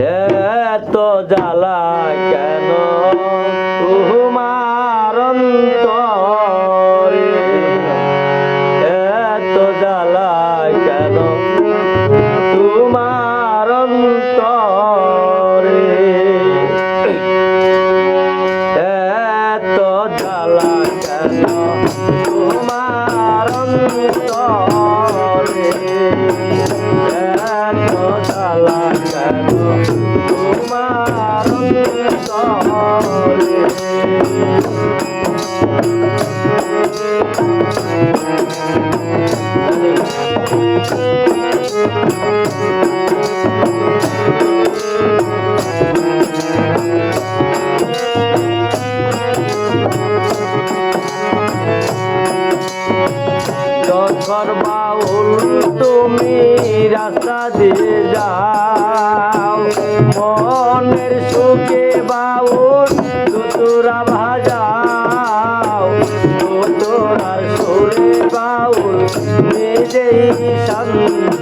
এত জ্বালা বাউল তুমি রাস্তা দিয়ে যাও। মনের সু বাউল দুতুরা ভাজাও তোরার সুরে বাউল নিজেই সন্ধ্যা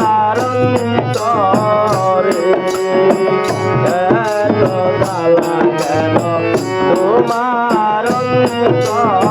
কারণ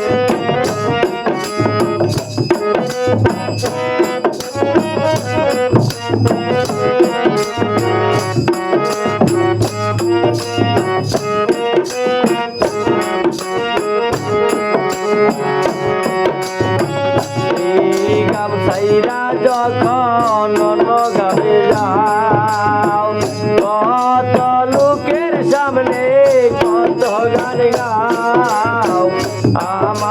ছাইরা যখন লগাবে যাও কত লোকের সামনে কত গান গাও আমার